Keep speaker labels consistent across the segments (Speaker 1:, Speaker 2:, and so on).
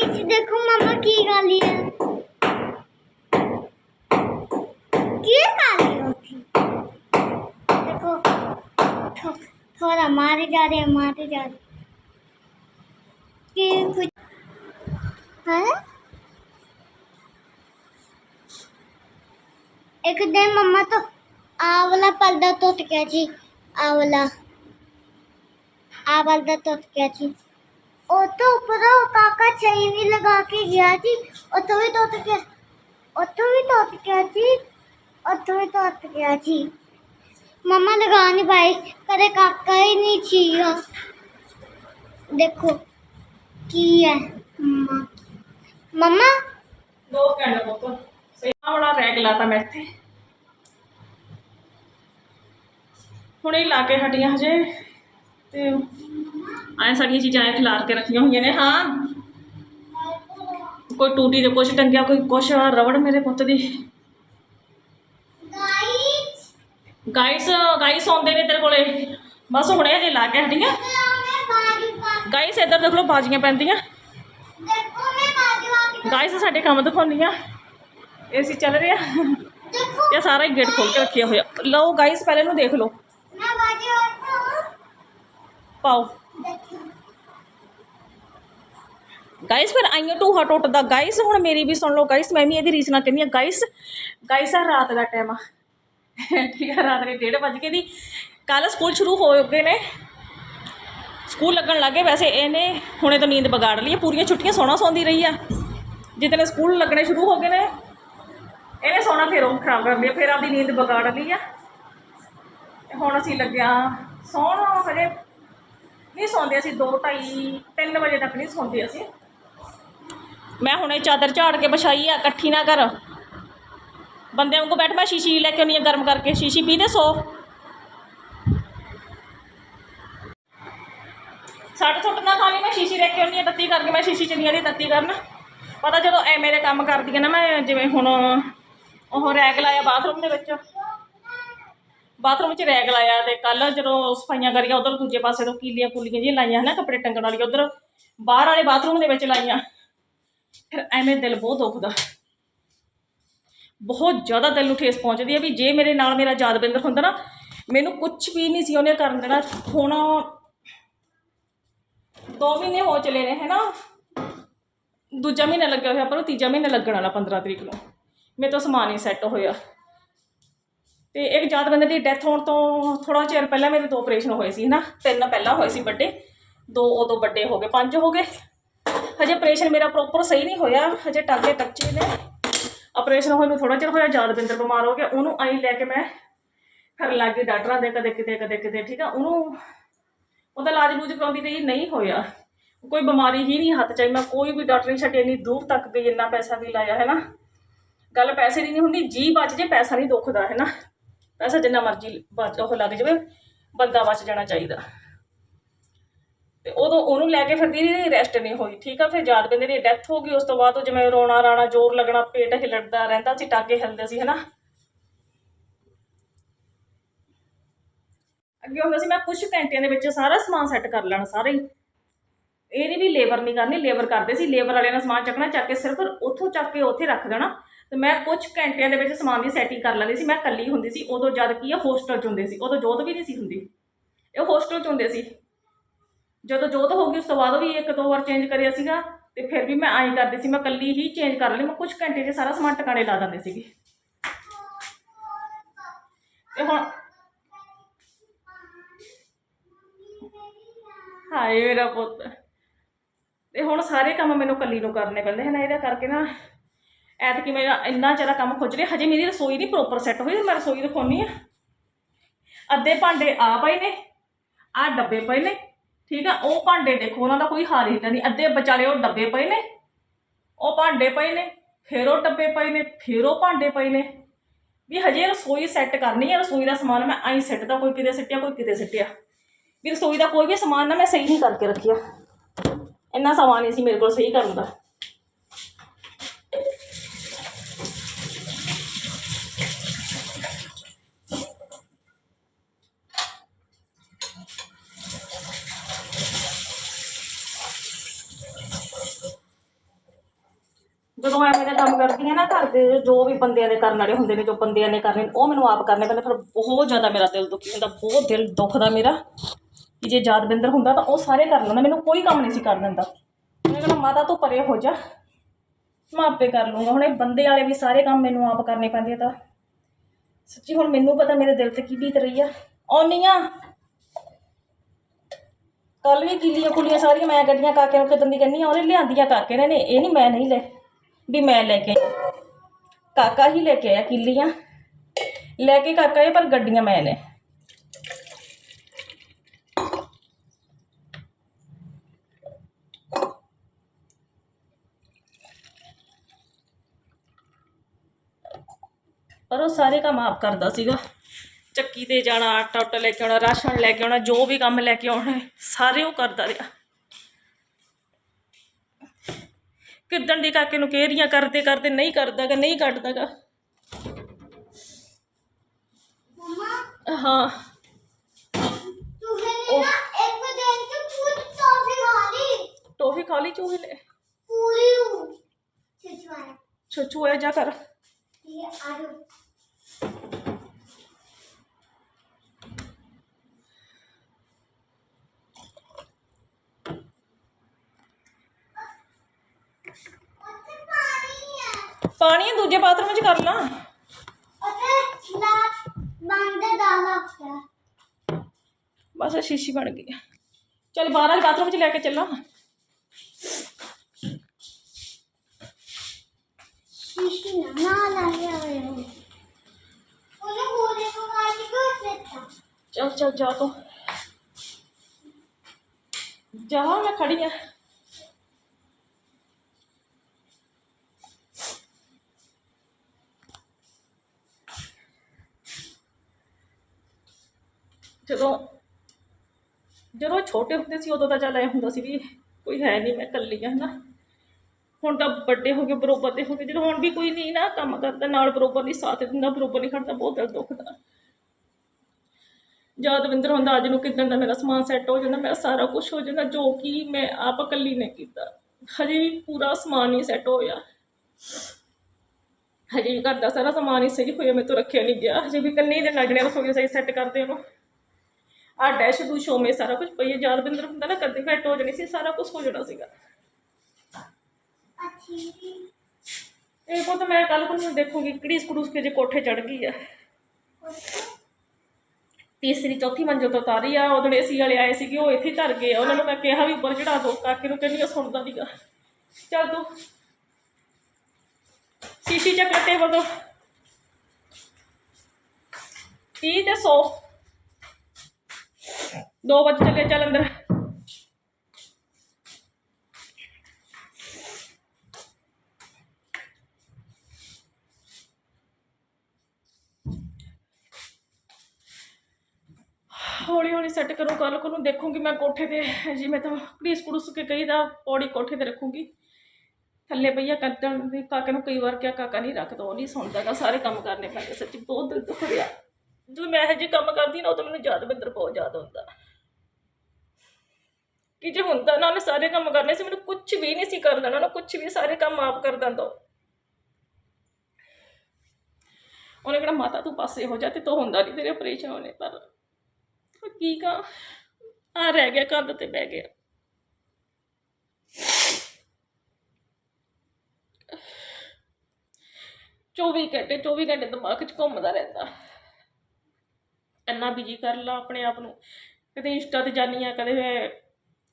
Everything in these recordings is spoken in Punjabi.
Speaker 1: जी देखो मामा की गाली है। की गाली होती? देखो थो, थोड़ा मारे जा रहे हैं मारे जा रहे कि कुछ है? एक दिन मम्मा तो आंवला पर्दा टूट गया जी आंवला। आंवला टूट गया जी। ਉਹ ਤੋਂ ਉੱਪਰ ਉਹ ਕਾਕਾ ਚੈਨ ਵੀ ਲਗਾ ਕੇ ਗਿਆ ਜੀ ਉੱਥੋਂ ਵੀ ਟੁੱਟ ਗਿਆ। ਉੱਥੋਂ ਵੀ ਟੁੱਟ ਗਿਆ ਜੀ ਉੱਥੋਂ ਵੀ ਟੁੱਟ ਗਿਆ ਜੀ ਮਮਾ ਲਗਾ ਨਹੀਂ ਪਾਈ, ਕਦੇ ਕਾਕਾ ਹੀ ਨਹੀਂ ਚੀਆ ਦੇਖੋ ਕੀ ਹੈ ਮਮਾ। ਮਮਾ?
Speaker 2: ਦੋ ਘੰਟੇ ਪੁੱਤ ਸਹੀ ਆਹ ਰੈਗ ਲਾਤਾ ਮੈਂ ਇੱਥੇ। ਹੁਣੇ ਲਾ ਕੇ ਹਟੀਆਂ ਹਜੇ, ਤੇ ਐ ਸਾਰੀਆਂ ਚੀਜ਼ਾਂ ਐ ਖਿਲਾਰ ਕੇ ਰੱਖੀਆਂ ਹੋਈਆਂ ਨੇ, ਹਾਂ। ਕੋਈ ਟੂਟੀ ਦੇ ਕੁਛ ਟੰਗਿਆ, ਕੋਈ ਕੁਛ ਰਵੜ ਮੇਰੇ ਪੁੱਤ ਦੀ। ਗਾਈਸ ਗਾਈਸ ਆਉਂਦੇ ਨੇ ਤੇਰੇ ਕੋਲੇ। ਬਸ ਹੁਣੇ ਹਜੇ ਲਾ ਕੇ ਹਟੀਆਂ। ਗਾਈਸ ਇੱਧਰ ਦੇਖ ਲਓ, ਬਾਜੀਆਂ ਪੈਂਦੀਆਂ।
Speaker 1: ਦੇਖੋ
Speaker 2: ਗਾਈਸ ਸਾਡੇ ਕੰਮ ਦਿਖਾਉਂਦੀਆਂ। ਏਸੀ ਚੱਲ ਰਿਹਾ
Speaker 1: ਦੇਖੋ
Speaker 2: ਇਹ ਸਾਰਾ ਹੀ ਗੇਟ ਖੋਲ ਕੇ ਰੱਖਿਆ ਹੋਇਆ। ਲਓ ਗਾਈਸ ਪਹਿਲੇ ਨੂੰ ਦੇਖ ਲਓ। ਪਾਓ
Speaker 1: ਦੇਖੋ
Speaker 2: ਗਾਇਸ ਫਿਰ ਆਈਆਂ ਟੂਹਾ ਟੁੱਟਦਾ। ਗਾਇਸ ਹੁਣ ਮੇਰੀ ਵੀ ਸੁਣ ਲਓ। ਗਾਇਸ ਮੈਂ ਵੀ ਇਹਦੀ ਰੀਸ ਕਹਿੰਦੀ ਆ ਗਾਇਸ ਗਾਇਸ ਆ ਰਾਤ ਦਾ ਟਾਈਮ ਆ। ਠੀਕ ਆ, ਰਾਤ ਦੇ 1:30 ਵਜੇ ਦੀ ਕੱਲ ਸਕੂਲ ਸ਼ੁਰੂ ਹੋ ਗਏ ਨੇ। ਸਕੂਲ ਲੱਗਣ ਲੱਗੇ ਵੈਸੇ ਇਹਨੇ ਹੁਣੇ ਤਾਂ ਨੀਂਦ ਵਿਗਾੜ ਲਈ ਹੈ ਪੂਰੀਆਂ ਛੁੱਟੀਆਂ ਸੋਣਾ ਸੌਂਦੀ ਰਹੀ ਆ। ਜਿੱਦਣ ਸਕੂਲ ਲੱਗਣੇ ਸ਼ੁਰੂ ਹੋ ਗਏ ਨੇ, ਇਹਨੇ ਸੋਣਾ ਫਿਰ ਉਹ ਖਰਾਬ ਕਰ ਲਿਆ ਫਿਰ ਆਪਦੀ ਨੀਂਦ ਵਿਗਾੜ ਲਈ ਆ। ਹੁਣ ਅਸੀਂ ਲੱਗਿਆ ਸੌਣ ਹਜੇ। ਨਹੀਂ ਸੌਂਦੇ ਅਸੀਂ 2 2:30 3 ਵਜੇ ਤੱਕ ਨਹੀਂ ਸੌਂਦੇ ਅਸੀਂ। ਮੈਂ ਹੁਣੇ ਚਾਦਰ ਝਾੜ ਕੇ ਵਿਛਾਈ ਆ, ਇਕੱਠੀ ਨਾ ਕਰ। ਬੰਦਿਆਂ ਵਾਂਗੂ ਬੈਠ, ਮੈਂ ਸ਼ੀਸ਼ੀ ਲੈ ਕੇ ਆਉਂਦੀ ਹਾਂ ਗਰਮ ਕਰਕੇ। ਸ਼ੀਸ਼ੀ ਪੀ ਦੇ ਸੋ। ਸੱਟ ਸੁੱਟ ਨਾ ਖਾਣੀ ਮੈਂ ਸ਼ੀਸ਼ੀ ਲੈ ਕੇ ਆਉਂਦੀ ਹਾਂ ਤੱਤੀ ਕਰਕੇ, ਮੈਂ ਸ਼ੀਸ਼ੀ ਚ ਨਹੀਂ ਤੱਤੀ ਕਰਨ। ਪਤਾ ਜਦੋਂ ਐਵੇਂ ਦੇ ਕੰਮ ਕਰਦੀ ਆ ਨਾ ਮੈਂ, ਜਿਵੇਂ ਹੁਣ ਉਹ ਰੈਗ ਲਾਇਆ ਬਾਥਰੂਮ ਦੇ ਵਿੱਚ। ਬਾਥਰੂਮ 'ਚ ਰੈਗ ਲਾਇਆ ਤੇ ਕੱਲ ਜਦੋਂ ਸਫਾਈਆਂ ਕਰੀਆਂ, ਉਧਰ ਦੂਜੇ ਪਾਸੇ ਤੋਂ ਕੀਲੀਆਂ ਕੁਲੀਆਂ ਜਿਹੀਆਂ ਲਾਈਆਂ ਹਨਾ, ਕੱਪੜੇ ਟੰਗਣ ਵਾਲੀਆਂ, ਉਧਰ ਬਾਹਰ ਵਾਲੇ ਬਾਥਰੂਮ ਦੇ ਵਿੱਚ ਲਾਈਆਂ। ਫਿਰ ਐਵੇਂ ਦਿਲ ਬਹੁਤ ਦੁਖਦਾ। ਬਹੁਤ ਜ਼ਿਆਦਾ ਦਿਲ ਨੂੰ ਠੇਸ ਪਹੁੰਚਦੀ ਹੈ ਵੀ ਜੇ ਮੇਰੇ ਨਾਲ ਮੇਰਾ ਯਾਦਵਿੰਦਰ ਹੁੰਦਾ ਨਾ, ਮੈਨੂੰ ਕੁਝ ਵੀ ਨਹੀਂ ਸੀ ਉਹਨੇ ਕਰਨ ਦੇਣਾ। ਹੁਣ ਦੋ ਮਹੀਨੇ ਹੋ ਚਲੇ ਨੇ, ਹੈਨਾ? ਦੂਜਾ ਮਹੀਨਾ ਲੱਗਿਆ ਹੋਇਆ, ਪਰ ਉਹ ਤੀਜਾ ਮਹੀਨਾ ਲੱਗਣ ਵਾਲਾ 15 ਤਰੀਕ ਨੂੰ। ਮੇਰੇ ਤੋਂ ਸਮਾਨ ਹੀ ਸੈੱਟ ਹੋਇਆ। ਤੇ ਇੱਕ ਯਾਦਵਿੰਦਰ ਦੀ ਡੈਥ ਹੋਣ ਤੋਂ ਥੋੜਾ ਚਿਰ ਪਹਿਲਾਂ ਮੇਰੇ ਦੋ ਆਪਰੇਸ਼ਨ ਹੋਏ ਸੀ, ਹਨਾ? ਤਿੰਨ ਪਹਿਲਾਂ ਹੋਏ ਸੀ ਵੱਡੇ। ਦੋ ਉਦੋਂ ਵੱਡੇ ਹੋ ਗਏ, ਪੰਜ ਹੋ ਗਏ। ਹਜੇ ਆਪਰੇਸ਼ਨ ਮੇਰਾ ਪ੍ਰੋਪਰ ਸਹੀ ਨਹੀਂ ਹੋਇਆ, ਹਜੇ ਟਾਂਕੇ ਕੱਚੇ ਨੇ। ਆਪਰੇਸ਼ਨ ਹੋਏ ਨੂੰ ਥੋੜਾ ਚਿਰ ਹੋਇਆ ਯਾਦਵਿੰਦਰ ਬਿਮਾਰ ਹੋ ਗਿਆ, ਉਹਨੂੰ ਆਈ ਲੈ ਕੇ ਮੈਂ ਫਿਰ ਲੱਗ ਗਈ ਡਾਕਟਰਾਂ ਦੇ ਕਦੇ ਕਿਤੇ ਕਦੇ ਕਿਤੇ, ਠੀਕ ਆ? ਉਹਨੂੰ ਉਹਦਾ ਇਲਾਜ ਬੂਝ ਕਰਾਉਂਦੀ ਰਹੀ, ਨਹੀਂ ਹੋਇਆ। ਕੋਈ ਬਿਮਾਰੀ ਹੀ ਨਹੀਂ ਹੱਥ ਚਾਈ ਮੈਂ ਕੋਈ ਵੀ ਡਾਕਟਰ ਨਹੀਂ ਛੱਡੇ, ਇੰਨੀ ਦੂਰ ਤੱਕ ਗਈ, ਇੰਨਾ ਪੈਸਾ ਵੀ ਲਾਇਆ, ਹੈ ਨਾ? ਗੱਲ ਪੈਸੇ ਦੀ ਨਹੀਂ ਹੁੰਦੀ, ਜੀ ਬਚ ਜੇ, ਪੈਸਾ ਨਹੀਂ ਦੁਖਦਾ, ਹੈ ਨਾ? ਪੈਸਾ ਜਿੰਨਾ ਮਰਜ਼ੀ ਬਚ, ਉਹ ਲੱਗ ਜਾਵੇ, ਬੰਦਾ ਬਚ ਜਾਣਾ ਚਾਹੀਦਾ। ਤੇ ਉਦੋਂ ਉਹਨੂੰ ਲੈ ਕੇ ਫਿਰ ਦੀਦੀ ਰੈਸਟ ਨਹੀਂ ਹੋਈ, ਠੀਕ ਆ, ਫਿਰ ਯਾਦ ਬੰਦੇ ਦੀ ਡੈਥ ਹੋ ਗਈ, ਉਸ ਤੋਂ ਬਾਅਦ ਉਹ ਜਿਵੇਂ ਰੋਣਾ ਰਾਣਾ, ਜ਼ੋਰ ਲੱਗਣਾ, ਪੇਟ ਹਿਲੜਦਾ ਰਹਿੰਦਾ ਸੀ, ਟਾਗੇ ਹਿਲਦੇ ਸੀ, ਹਨਾ? ਅੱਗੇ ਹੁੰਦਾ ਸੀ, ਮੈਂ ਕੁਝ ਘੰਟਿਆਂ ਦੇ ਵਿੱਚ ਸਾਰਾ ਸਮਾਨ ਸੈੱਟ ਕਰ ਲੈਣਾ ਸਾਰਾ ਹੀ। ਇਹ ਨਹੀਂ ਵੀ ਲੇਬਰ ਨਹੀਂ ਕਰਨੀ ਲੇਬਰ ਕਰਦੇ ਸੀ ਲੇਬਰ ਵਾਲਿਆਂ ਨੇ ਸਮਾਨ ਚੱਕਣਾ, ਚੱਕ ਕੇ ਸਿਰਫ ਉੱਥੋਂ ਚੱਕ ਕੇ ਉੱਥੇ ਰੱਖ ਦੇਣਾ। ਤੇ ਮੈਂ ਕੁਝ ਘੰਟਿਆਂ ਦੇ ਵਿੱਚ ਸਮਾਨ ਦੀ ਸੈਟਿੰਗ ਕਰ ਲੈਂਦੀ ਸੀ, ਮੈਂ ਇਕੱਲੀ ਹੁੰਦੀ ਸੀ, ਉਦੋਂ ਜਦ ਕੀ ਆ ਹੋਸਟਲ ਚ ਹੁੰਦੇ ਸੀ, ਉਦੋਂ ਜੋਤ ਵੀ ਨਹੀਂ ਸੀ ਹੁੰਦੀ। ਇਹ ਹੋਸਟਲ ਚ ਹੁੰਦੇ ਸੀ। ਜਦੋਂ ਜੋਤ ਹੋ ਗਈ, ਉਸ ਤੋਂ ਬਾਅਦ ਵੀ ਇੱਕ ਦੋ ਵਾਰ ਚੇਂਜ ਕਰਿਆ ਸੀਗਾ ਤੇ ਫਿਰ ਵੀ ਮੈਂ ਆਈ ਕਰਦੀ ਸੀ, ਮੈਂ ਇਕੱਲੀ ਹੀ ਚੇਂਜ ਕਰ ਲਈ, ਮੈਂ ਕੁਝ ਘੰਟੇ 'ਚ ਸਾਰਾ ਸਮਾਨ ਟਿਕਾਣੇ ਲਾ ਦਿੰਦੀ ਸੀਗੀ। ਤੇ ਹੁਣ ਹਾਏ ਮੇਰਾ ਪੁੱਤ। ਤੇ ਹੁਣ ਸਾਰੇ ਕੰਮ ਮੈਨੂੰ ਇਕੱਲੀ ਨੂੰ ਕਰਨੇ ਪੈਂਦੇ ਹਨ, ਇਹਦਾ ਕਰਕੇ ਨਾ ਐਤਕੀ ਮੇਰਾ ਇੰਨਾ ਜ਼ਿਆਦਾ ਕੰਮ ਖੁੱਜ ਰਿਹਾ, ਹਜੇ ਮੇਰੀ ਰਸੋਈ ਨਹੀਂ ਪ੍ਰੋਪਰ ਸੈੱਟ ਹੋਈ ਮੈਂ ਰਸੋਈ ਦਿਖਾਉਣੀ ਆ। ਅੱਧੇ ਭਾਂਡੇ ਆ ਪਏ ਨੇ ਆ ਡੱਬੇ ਪਏ ਨੇ ਠੀਕ ਆ, ਉਹ ਭਾਂਡੇ ਦੇਖੋ, ਉਹਨਾਂ ਦਾ ਕੋਈ ਹਾਲ ਹੀ ਨਹੀਂ। ਅੱਧੇ ਵਿਚਾਲੇ ਉਹ ਡੱਬੇ ਪਏ ਨੇ, ਉਹ ਭਾਂਡੇ ਪਏ ਨੇ, ਫਿਰ ਉਹ ਡੱਬੇ ਪਏ ਨੇ, ਫਿਰ ਉਹ ਭਾਂਡੇ ਪਏ ਨੇ। ਵੀ ਹਜੇ ਰਸੋਈ ਸੈੱਟ ਕਰਨੀ ਹੈ ਰਸੋਈ ਦਾ ਸਮਾਨ ਮੈਂ ਆਈ ਸਿੱਟਦਾ, ਕੋਈ ਕਿਤੇ ਸਿੱਟਿਆ, ਕੋਈ ਕਿਤੇ ਸਿੱਟਿਆ। ਵੀ ਰਸੋਈ ਦਾ ਕੋਈ ਵੀ ਸਮਾਨ ਨਾ ਮੈਂ ਸਹੀ ਨਹੀਂ ਕਰਕੇ ਰੱਖਿਆ। ਇੰਨਾ ਸਮਾਨ ਨਹੀਂ ਸੀ ਮੇਰੇ ਕੋਲ ਸਹੀ ਕਰਨ ਦਾ ਜਦੋਂ ਐਵੇਂ ਦਾ ਕੰਮ ਕਰਦੀ ਆ ਨਾ ਘਰ ਦੇ ਜੋ ਵੀ ਬੰਦਿਆਂ ਦੇ ਕਰਨ ਵਾਲੇ ਹੁੰਦੇ ਨੇ, ਜੋ ਬੰਦਿਆਂ ਨੇ ਕਰਨੇ ਉਹ ਮੈਨੂੰ ਆਪ ਕਰਨੇ ਪੈਂਦੇ। ਫਿਰ ਬਹੁਤ ਜ਼ਿਆਦਾ ਮੇਰਾ ਦਿਲ ਦੁਖੀ ਹੁੰਦਾ, ਬਹੁਤ ਦਿਲ ਦੁਖਦਾ ਮੇਰਾ ਕਿ ਜੇ ਯਾਦਵਿੰਦਰ ਹੁੰਦਾ ਤਾਂ ਉਹ ਸਾਰੇ ਕਰ ਲੈਂਦਾ। ਮੈਨੂੰ ਕੋਈ ਕੰਮ ਨਹੀਂ ਸੀ ਕਰ ਦਿੰਦਾ। ਉਹਨੇ ਕਹਿੰਦਾ ਮਾਤਾ, ਤੂੰ ਪਰੇ ਹੋ ਜਾ। ਮੈਂ ਆਪੇ ਕਰ ਲੂੰਗਾ ਹੁਣ ਇਹ ਬੰਦੇ ਵਾਲੇ ਵੀ ਸਾਰੇ ਕੰਮ ਮੈਨੂੰ ਆਪ ਕਰਨੇ ਪੈਂਦੇ ਆ ਤਾਂ। ਸੱਚੀ ਹੁਣ ਮੈਨੂੰ ਪਤਾ ਮੇਰੇ ਦਿਲ ਤੇ ਕੀ ਬੀਤ ਰਹੀ ਆ। ਆਉਣੀ ਆ ਕੱਲ ਵੀ ਗਿੱਲੀਆਂ ਕੁਲੀਆਂ ਸਾਰੀਆਂ ਮੈਂ ਗੱਡੀਆਂ ਕਾਕੇ ਨੂੰ ਕਿਦਨ ਦੀ ਕਹਿੰਦੀ ਆ ਉਹਨੇ ਲਿਆਂਦੀਆਂ ਕਾਕੇ ਨੇ ਨੇ, ਇਹ ਨਹੀਂ ਮੈਂ ਨਹੀਂ ਲੈ। ਵੀ ਮੈਂ ਲੈ ਕੇ ਆਈ। ਕਾਕਾ ਹੀ ਲੈ ਕੇ ਆਇਆ ਕਿੱਲੀਆਂ। ਲੈ ਕੇ ਕਾਕਾ ਇਹ ਪਰ ਗੱਡੀਆਂ ਮੈਂ ਨੇ। ਪਰ ਉਹ ਸਾਰੇ ਕੰਮ ਆਪ ਕਰਦਾ ਸੀਗਾ। ਚੱਕੀ ਤੇ ਜਾਣਾ ਆਟਾ ਉਟਾ ਲੈ ਕੇ ਆਉਣਾ, ਰਾਸ਼ਨ ਲੈ ਕੇ ਆਉਣਾ, ਜੋ ਵੀ ਕੰਮ ਲੈ ਕੇ ਆਉਣਾ, ਸਾਰੇ ਉਹ ਕਰਦਾ ਰਿਹਾ। ਕਿੱਦਣ ਦੀ ਕਾਕੇ ਨੂੰ ਕਹਿ ਰਹੀਆਂ ਕਰਦੇ ਕਰਦੇ ਨਹੀਂ ਕਰਦਾਗਾ ਨਹੀਂ ਕੱਢਦਾਗਾ।
Speaker 1: ਮਮਾ
Speaker 2: ਹਾਂ।
Speaker 1: ਚੂਹੇ ਨੇ ਨਾ ਇੱਕ ਦਿਨ ਚ ਪੂਰੀ ਟੌਫੀ ਖਾ ਲਈ
Speaker 2: ਟੋਫੀ ਖਾ ਲਈ ਚੂਹੇ ਨੇ
Speaker 1: ਪੂਰੀ ਨੂੰ ਛਿਛਵਾਇਆ
Speaker 2: ਛੋਚੂ ਆ ਜਾ ਕਰ
Speaker 1: ਇਹ ਆਲੂ ਉੱਥੇ ਪਾਣੀ ਹੈ
Speaker 2: ਪਾਣੀ ਦੂਜੇ ਬਾਥਰੂਮ 'ਚ ਕਰ ਲਾਂ
Speaker 1: ਉੱਥੇ ਲਾ ਬੰਦੇ ਦਾਣਾ ਪਿਆ
Speaker 2: ਬਸ ਆਹ ਸ਼ੀਸ਼ੀ ਬਣ ਗਈ ਚਲ ਬਾਹਰ ਵਾਲੇ ਬਾਥਰੂਮ 'ਚ ਲੈ ਕੇ ਚੱਲਾਂ
Speaker 1: ਸ਼ੀਸ਼ੀ ਨਾ ਨਾ ਲਾਇਆ ਹੋਇਆ ਉਹਨੇ
Speaker 2: ਜਦੋਂ ਛੋਟੇ ਹੁੰਦੇ ਸੀ, ਉਦੋਂ ਤਾਂ ਚੱਲ ਐ ਹੁੰਦਾ ਸੀ ਵੀ ਕੋਈ ਹੈ ਨਹੀਂ ਮੈਂ ਇਕੱਲੀ ਆ, ਹਨਾ। ਹੁਣ ਤਾਂ ਵੱਡੇ ਹੋ ਗਏ ਬਰੋਬਰ ਦੇ ਹੋ ਗਏ, ਜਦੋਂ ਹੁਣ ਵੀ ਕੋਈ ਨਹੀਂ ਨਾ ਕੰਮ ਕਰਦਾ, ਨਾਲ ਬਰੋਬਰ ਨਹੀਂ ਸਾਥ ਦਿੰਦਾ, ਬਰੋਬਰ ਨਹੀਂ ਖੜਦਾ, ਬਹੁਤ ਦਿਲ ਦੁਖਦਾ। ਯਾਦਵਿੰਦਰ ਹੁੰਦਾ, ਅੱਜ ਨੂੰ ਕਿਦਾਂ ਦਾ ਮੇਰਾ ਸਮਾਨ ਸੈੱਟ ਹੋ ਜਾਂਦਾ ਮੇਰਾ ਸਾਰਾ ਕੁਝ ਹੋ ਜਾਂਦਾ ਜੋ ਕਿ ਮੈਂ ਆਪ ਇਕੱਲੀ ਨੇ ਕੀਤਾ। ਹਜੇ ਵੀ ਪੂਰਾ ਸਮਾਨ ਨਹੀਂ ਸੈੱਟ ਹੋਇਆ। ਹਜੇ ਵੀ ਘਰ ਦਾ ਸਾਰਾ ਸਮਾਨ ਹੀ ਸਹੀ ਹੋਇਆ, ਮੇਰੇ ਤੋਂ ਰੱਖਿਆ ਨਹੀਂ ਗਿਆ। ਹਜੇ ਵੀ ਕੰਨੇ ਦੇ ਲੱਗਣੇ ਰਸੋਈ ਸਹੀ ਸੈੱਟ ਕਰਦੇ ਉਹਨੂੰ। ਆ ਡੈਸ਼ ਡੂ ਸ਼ੋ ਮੇ ਸਾਰਾ ਕੁਝ ਪਈ ਹੈ ਯਾਦਵਿੰਦਰ ਹੁੰਦਾ ਨਾ ਕਦੇ ਫੈਟ ਹੋ ਜਾਣੀ ਸੀ ਸਾਰਾ ਕੁਝ ਹੋ ਜਾਣਾ ਸੀਗਾ।
Speaker 1: ਅੱਛੀ
Speaker 2: ਇਹ ਕੋ ਤਾਂ ਮੈਂ ਕੱਲ ਨੂੰ ਦੇਖੂਗੀ ਕਿਹੜੀ ਸਕੜੂਸ ਕੇ ਜੇ ਕੋਠੇ ਚੜ ਗਈ ਆ ਤੀਸਰੀ ਚੌਥੀ ਮੰਜ਼ਿਲ ਤੋਂ ਉਤਾਰੀ ਆ ਉਦੋਂ ਏਸੀ ਵਾਲੇ ਆਏ ਸੀਗੇ ਉਹ ਇੱਥੇ ਧਰ ਗਏ ਆ। ਉਹਨਾਂ ਨੂੰ ਮੈਂ ਕਿਹਾ ਵੀ ਉੱਪਰ ਚੜਾ ਦੋ ਕਾਕੇ ਨੂੰ ਕਹਿੰਦੀ ਆ ਸੁਣਦਾ ਨਹੀਂਗਾ ਚੱਲ ਤੂੰ। ਸ਼ੀਸ਼ੀ ਚੱਕ ਲੈ ਟੇਬਲ ਤੋਂ। ਤੀਹ ਤੇ 100 ਦੋ ਵਜੇ ਚੱਲੇ ਚੱਲ ਅੰਦਰ। ਹੌਲੀ ਹੌਲੀ ਸੈੱਟ ਕਰੂੰ ਕੱਲ ਕੋ ਨੂੰ ਦੇਖੂੰਗੀ ਮੈਂ ਕੋਠੇ ਤੇ। ਜਿਵੇਂ ਤਾਂ ਘੜੀਸ ਕੁੜੂਸ ਕੇ ਕਈ ਦਾ, ਪੌੜੀ ਕੋਠੇ ਤੇ ਰੱਖੂੰਗੀ। ਥੱਲੇ ਪਈਆ ਕੱਟਣ ਦੀ, ਕਾਕੇ ਨੂੰ ਕਈ ਵਾਰ ਕਿਹਾ, ਕਾਕਾ ਨਹੀਂ ਰੱਖਦਾ, ਉਹ ਨਹੀਂ ਸੁਣਦਾਗਾ ਸਾਰੇ ਕੰਮ ਕਰਨੇ ਪੈਂਦੇ ਸੱਚੀ ਬਹੁਤ ਦਿਲ ਦੁਖ ਰਿਹਾ ਜਦੋਂ ਮੈਂ ਇਹੋ ਜਿਹੇ ਕੰਮ ਕਰਦੀ ਨਾ, ਉਦੋਂ ਮੈਨੂੰ ਯਾਦ ਬਿੰਦਰ ਬਹੁਤ ਯਾਦ ਹੁੰਦਾ ਕਿ ਜੇ ਹੁੰਦਾ ਨਾ ਉਹਨੇ ਸਾਰੇ ਕੰਮ ਕਰਨੇ ਸੀ, ਮੈਨੂੰ ਕੁਝ ਵੀ ਨਹੀਂ ਸੀ ਕਰ ਦੇਣਾ ਨਾ ਕੁਝ ਵੀ ਸਾਰੇ ਕੰਮ ਆਪ ਕਰ ਦਿੰਦਾ ਉਹਨੇ ਕਿਹਾ, ਮਾਤਾ ਤੂੰ ਪਾਸੇ ਹੋ ਜਾ ਤੇ ਤੂੰ ਹੁੰਦਾ ਨਹੀਂ ਤੇਰੇ ਆਪਰੇਸ਼ਨ ਹੋਣੇ, ਪਰ ਪਰ ਕੀ ਕਾ ਆ ਰਹਿ ਗਿਆ, ਕੰਧ ਤੇ ਬਹਿ ਗਿਆ। ਚੌਵੀ ਘੰਟੇ 24 ਘੰਟੇ ਦਿਮਾਗ 'ਚ ਘੁੰਮਦਾ ਰਹਿੰਦਾ। ਇੰਨਾ ਬਿਜ਼ੀ ਕਰ ਲਾ ਆਪਣੇ ਆਪ ਨੂੰ। ਕਦੇ ਇੰਸਟਾ ਤੇ ਜਾਨੀ ਆ, ਕਦੇ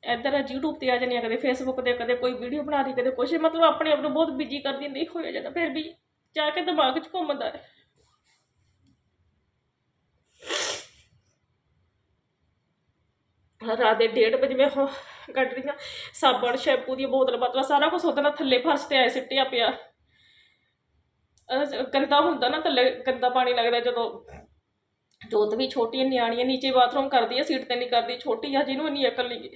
Speaker 2: ਇੱਧਰ YouTube ਤੇ ਆ ਜਾਨੀ ਆ, ਕਦੇ Facebook ਤੇ, ਕਦੇ ਕੋਈ ਵੀਡੀਓ ਬਣਾ ਰਹੀ, ਕਦੇ ਕੁਛ, ਮਤਲਬ ਆਪਣੇ ਆਪ ਨੂੰ ਬਹੁਤ ਬਿਜ਼ੀ ਕਰਦੀ, ਨਹੀਂ ਹੋਇਆ ਜਾਂਦਾ, ਫਿਰ ਵੀ ਜਾ ਕੇ ਦਿਮਾਗ 'ਚ ਘੁੰਮਦਾ ਹੈ। ਰਾਤ ਦੇ 1:30 ਵਜੇ ਮੈਂ ਉਹ ਕੱਢ ਰਹੀ ਹਾਂ, ਸਾਬਣ, ਸ਼ੈਂਪੂ ਦੀ ਬੋਤਲ ਬਤਲਾ ਸਾਰਾ ਕੁਝ ਉਹਦੇ ਨਾਲ ਥੱਲੇ ਫਰਸ਼ ਤੇ ਆਏ ਸਿੱਟਿਆ ਪਿਆ। ਗੰਦਾ ਹੁੰਦਾ ਨਾ, ਥੱਲੇ ਗੰਦਾ ਪਾਣੀ ਲੱਗਦਾ ਜਦੋਂ ਜੋਤ ਵੀ ਛੋਟੀ ਹੈ, ਨਿਆਣੀ ਹੈ, ਨੀਚੇ ਬਾਥਰੂਮ ਕਰਦੀ ਹੈ, ਸੀਟ ਤੇ ਨਹੀਂ ਕਰਦੀ, ਛੋਟੀ ਆ, ਜਿਹਨੂੰ ਨਹੀਂ ਅਕਲ ਨਹੀਂ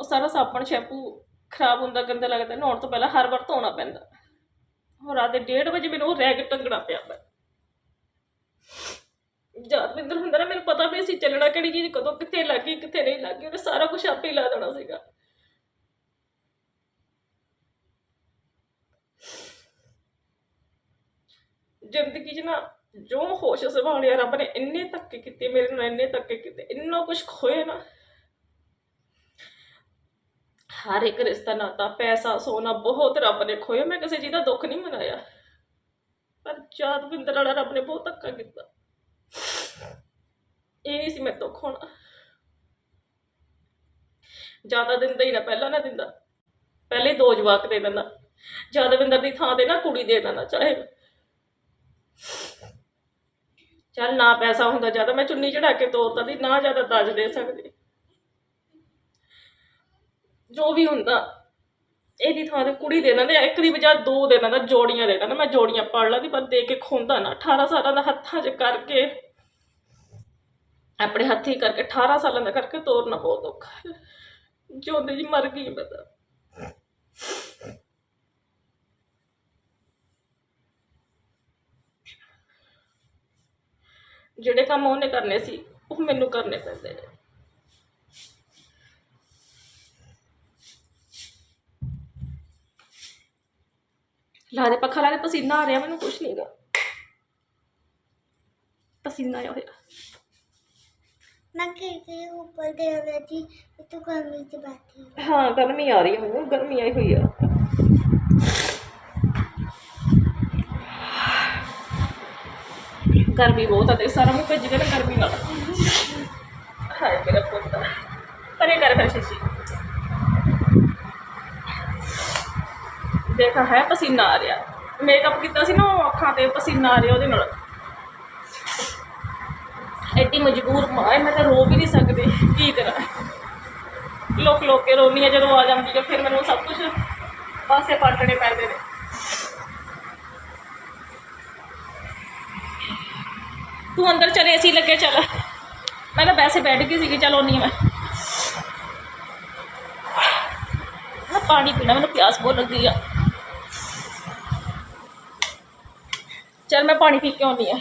Speaker 2: ਉਹ ਸਾਰਾ ਸਾਬਣ ਸ਼ੈਂਪੂ ਖਰਾਬ ਹੁੰਦਾ, ਗੰਦਾ ਲੱਗਦਾ, ਨਹਾਉਣ ਤੋਂ ਪਹਿਲਾਂ ਹਰ ਵਾਰ ਧੋਣਾ ਪੈਂਦਾ। ਉਹ ਰਾਤ ਦੇ 1:30 ਵਜੇ ਮੈਨੂੰ ਉਹ ਰੈਗ ਟੰਗਣਾ ਪਿਆ ਮੈਂ। ਜਾਦਵਿੰਦਰ ਹੁੰਦਾ ਨਾ, ਮੈਨੂੰ ਪਤਾ ਵੀ ਸੀ ਚੱਲਣਾ ਕਿਹੜੀ ਚੀਜ਼, ਕਦੋਂ ਕਿੱਥੇ ਲੱਗੀ, ਕਿੱਥੇ ਨਹੀਂ ਲੱਗੀ, ਉਹਨੇ ਸਾਰਾ ਕੁਝ ਆਪੇ ਹੀ ਲਾ ਦੇਣਾ ਸੀਗਾ। ਜ਼ਿੰਦਗੀ 'ਚ ਨਾ ਜੋ ਹੋਸ਼ ਸੰਭਾਲਿਆ ਰੱਬ ਨੇ ਇੰਨੇ ਧੱਕੇ ਕੀਤੇ, ਮੇਰੇ ਨਾਲ ਇੰਨੇ ਧੱਕੇ ਕੀਤੇ, ਇੰਨਾ ਕੁਝ ਖੋਏ ਨਾ ਹਰ ਇੱਕ ਰਿਸ਼ਤਾ ਨਾਤਾ, ਪੈਸਾ, ਸੋਨਾ, ਬਹੁਤ ਰੱਬ ਨੇ ਖੋਇਆ, ਮੈਂ ਕਿਸੇ ਚੀਜ਼ ਦਾ ਦੁੱਖ ਨਹੀਂ ਮਨਾਇਆ। ਪਰ ਯਾਦਵਿੰਦਰ ਵਾਲਾ ਰੱਬ ਨੇ ਬਹੁਤ ਧੱਕਾ ਕੀਤਾ। ਇਹ ਨਹੀਂ ਸੀ ਮੈਂ ਦੁੱਖ ਹੋਣਾ। ਜ਼ਿਆਦਾ ਦਿੰਦਾ ਹੀ ਨਾ, ਪਹਿਲਾਂ ਨਾ ਦਿੰਦਾ ਪਹਿਲੇ ਦੋ ਜਵਾਕ ਦੇ ਦਿੰਦਾ ਯਾਦਵਿੰਦਰ ਦੀ ਥਾਂ ਤੇ ਨਾ ਕੁੜੀ ਦੇ ਦਿੰਦਾ ਚਾਹੇ ਚੱਲ ਨਾ ਪੈਸਾ ਹੁੰਦਾ ਜ਼ਿਆਦਾ, ਮੈਂ ਚੁੰਨੀ ਚੜਾ ਕੇ ਤੋਰਦਾ ਦੀ ਨਾ ਜ਼ਿਆਦਾ ਦਾਜ ਦੇ ਸਕਦੀ। ਜੋ ਵੀ ਹੁੰਦਾ, ਇਹਦੀ ਥਾਂ ਤੇ ਕੁੜੀ ਦੇ ਦਿੰਦੇ ਆ, ਇੱਕ ਦੀ ਬਜਾਏ ਦੋ ਦੇ ਦਿੰਦਾ ਜੋੜੀਆਂ ਦੇ ਦਿੰਦਾ ਮੈਂ ਜੋੜੀਆਂ ਪੜ ਲਾਂਦੀ, ਪਰ ਦੇ ਕੇ ਖੁੰਦਾ ਨਾ। 18 ਸਾਲਾਂ ਦਾ ਹੱਥਾਂ 'ਚ ਕਰਕੇ, ਆਪਣੇ ਹੱਥੀ ਕਰਕੇ 18 ਸਾਲਾਂ ਦਾ ਕਰਕੇ ਤੋਰਨਾ ਬਹੁਤ ਔਖਾ ਹੈ। ਜਿਉਂਦੇ ਜੀ ਮਰ ਗਈ ਮੈਂ ਤਾਂ। ਜਿਹੜੇ ਕੰਮ ਉਹਨੇ ਕਰਨੇ ਸੀ, ਉਹ ਮੈਨੂੰ ਕਰਨੇ ਪੈਂਦੇ ਨੇ। ਲਾ ਦੇ ਪੱਖਾ ਲਾ ਦੇ ਪਸੀਨਾ ਆ ਰਿਹਾ ਮੈਨੂੰ ਕੁਛ ਨਹੀਂ ਹੈਗਾ। ਪਸੀਨਾ ਆਇਆ ਹੋਇਆ।
Speaker 1: ਮੈਂ ਕਿਤੇ ਉੱਪਰ ਗਿਆ ਹੋਇਆ ਸੀ ਤੂੰ ਗਰਮੀ ਚ ਬੈਠੀ
Speaker 2: ਹਾਂ ਗਰਮੀ ਆ ਰਹੀ ਹੈ ਮੈਨੂੰ ਗਰਮੀ ਆਈ ਹੋਈ ਆ। ਗਰਮੀ ਬਹੁਤ ਆ ਤੇ ਸਾਰਾ ਮੁੱਕ ਜਿਗਰ ਗਰਮੀ ਨਾਲ। ਹਾਏ ਮੇਰਾ ਪੁੱਤ। ਪਰੇ ਕਰ ਫਿਰ ਸ਼ੀਸ਼ੀ। ਦੇਖਾ ਹੈ ਪਸੀਨਾ ਆ ਰਿਹਾ। ਮੇਕਅਪ ਕੀਤਾ ਸੀ ਨਾ ਉਹ ਅੱਖਾਂ ਤੇ, ਪਸੀਨਾ ਆ ਰਿਹਾ ਉਹਦੇ ਨਾਲ। ਐਡੀ ਮਜਬੂਰ ਮਾਂ ਮੈਂ ਤਾਂ ਰੋ ਵੀ ਨਹੀਂ ਸਕਦੀ, ਕੀ ਕਰਾਂ। ਲੋਕ ਲੋਕ ਕੇ ਰੋਨੀ ਆ ਜਦੋਂ ਆ ਜਾਂਦੀ ਹੈ, ਫਿਰ ਮੈਨੂੰ ਸਭ ਕੁਝ ਪਾਸੇ ਪਲਟਣੇ ਪੈਂਦੇ ਨੇ। ਤੂੰ ਅੰਦਰ ਚਲੇ ਸੀ, ਲੱਗੇ ਚੱਲ। ਮੈਂ ਤਾਂ ਵੈਸੇ ਬੈਠ ਗਈ ਸੀਗੀ, ਚਲ ਆਉਂਦੀ ਮੈਂ। ਮੈਂ ਪਾਣੀ ਪੀਣਾ, ਮੈਨੂੰ ਪਿਆਸ ਬਹੁਤ ਲੱਗੀ ਆ। ਚਲ ਮੈਂ ਪਾਣੀ ਪੀ ਕੇ ਆਉਂਦੀ ਆ।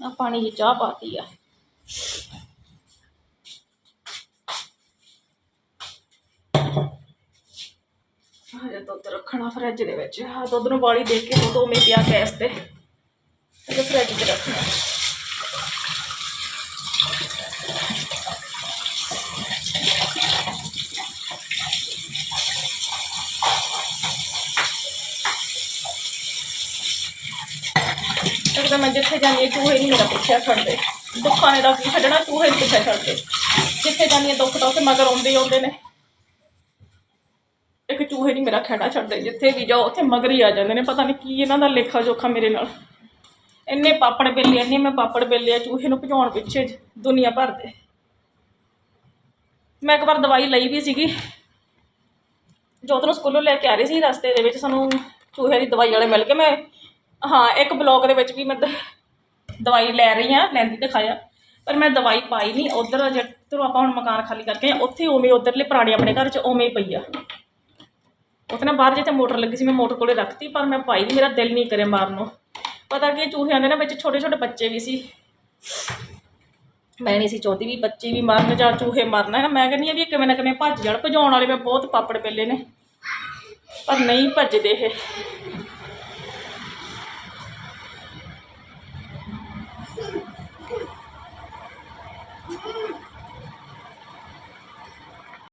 Speaker 2: ਆ ਪਾਣੀ ਦੀ ਚਾਹ ਪਾਤੀ ਆ। ਹਜੇ ਦੁੱਧ ਰੱਖਣਾ ਫਰਿੱਜ ਦੇ ਵਿੱਚ ਆ ਦੁੱਧ ਨੂੰ ਬਾਲੀ ਦੇ ਕੇ ਦੁੱਧ ਉਵੇਂ ਪਿਆ ਗੈਸ ਤੇ। ਤੇ ਫਰਿੱਜ 'ਚ ਰੱਖਣਾ। ਤਾਂ ਮੈਂ ਜਿੱਥੇ ਜਾਂਦੀ ਹਾਂ, ਚੂਹੇ ਨਹੀਂ ਮੇਰਾ ਪਿੱਛਾ ਛੱਡਦੇ ਦੁੱਖਾਂ ਨੇ ਦਾ ਕੀ ਛੱਡਣਾ, ਚੂਹੇ ਨਹੀਂ ਪਿੱਛਾ ਛੱਡਦੇ ਜਿੱਥੇ ਜਾਂਦੀ ਹਾਂ, ਦੁੱਖ ਦਾ ਉੱਥੇ ਮਗਰ ਆਉਂਦੇ ਹੀ ਆਉਂਦੇ ਨੇ। ਇੱਕ ਚੂਹੇ ਨਹੀਂ ਮੇਰਾ ਖਹਿੜਾ ਛੱਡਦੇ, ਜਿੱਥੇ ਵੀ ਜਾਓ, ਉੱਥੇ ਮਗਰ ਹੀ ਆ ਜਾਂਦੇ ਨੇ। ਪਤਾ ਨਹੀਂ ਕੀ ਇਹਨਾਂ ਦਾ ਲੇਖਾ ਜੋਖਾ ਮੇਰੇ ਨਾਲ। ਇੰਨੇ ਪਾਪੜ ਬੇਲੇ, ਇੰਨੇ ਮੈਂ ਪਾਪੜ ਬੇਲੇ ਆ ਚੂਹੇ ਨੂੰ ਭਜਾਉਣ ਪਿੱਛੇ ਦੁਨੀਆ ਭਰ ਦੇ। ਮੈਂ ਇੱਕ ਵਾਰ ਦਵਾਈ ਲਈ ਵੀ ਸੀਗੀ। ਜੋਤ ਨੂੰ ਸਕੂਲੋਂ ਲੈ ਕੇ ਆ ਰਹੀ ਸੀ, ਰਸਤੇ ਦੇ ਵਿੱਚ ਸਾਨੂੰ ਚੂਹੇ ਦੀ ਦਵਾਈ ਵਾਲੇ ਮਿਲ ਕੇ ਮੈਂ ਹਾਂ ਇੱਕ ਬਲੌਗ ਦੇ ਵਿੱਚ ਵੀ ਮੈਂ ਦ- ਦਵਾਈ ਲੈ ਰਹੀ ਹਾਂ ਲੈਂਦੀ ਦਿਖਾਇਆ। ਪਰ ਮੈਂ ਦਵਾਈ ਪਾਈ ਨਹੀਂ ਉਧਰ ਜਿੱਧਰੋਂ ਆਪਾਂ ਹੁਣ ਮਕਾਨ ਖਾਲੀ ਕਰਕੇ ਆਏ, ਉੱਥੇ ਉਵੇਂ ਉਧਰਲੇ ਪੁਰਾਣੇ ਆਪਣੇ ਘਰ 'ਚ ਉਵੇਂ ਹੀ ਪਈ ਆ। ਉੱਥੇ ਨਾ ਬਾਹਰ ਜਿੱਥੇ ਮੋਟਰ ਲੱਗੀ ਸੀ ਮੈਂ ਮੋਟਰ ਕੋਲੇ ਰੱਖਤੀ ਪਰ ਮੈਂ ਪਾਈ ਨਹੀਂ ਮੇਰਾ ਦਿਲ ਨਹੀਂ ਕਰਿਆ ਮਾਰਨ ਨੂੰ। ਪਤਾ ਕੀ ਚੂਹਿਆਂ ਦੇ ਨਾ ਵਿੱਚ ਛੋਟੇ ਛੋਟੇ ਬੱਚੇ ਵੀ ਸੀ। ਮੈਂ ਨਹੀਂ ਸੀ ਚਾਹੁੰਦੀ ਵੀ ਬੱਚੇ ਵੀ ਮਰਨ ਜਾਂ ਚੂਹੇ ਮਰਨ ਹੈ ਨਾ ਮੈਂ ਕਹਿੰਦੀ ਆ ਵੀ ਇਹ ਕਿਵੇਂ ਨਾ ਕਿਵੇਂ ਭੱਜ ਜਾਣ ਭਜਾਉਣ ਵਾਲੇ ਮੈਂ ਬਹੁਤ ਪਾਪੜ ਪਹਿਲੇ ਨੇ। ਪਰ ਨਹੀਂ ਭੱਜਦੇ ਇਹ।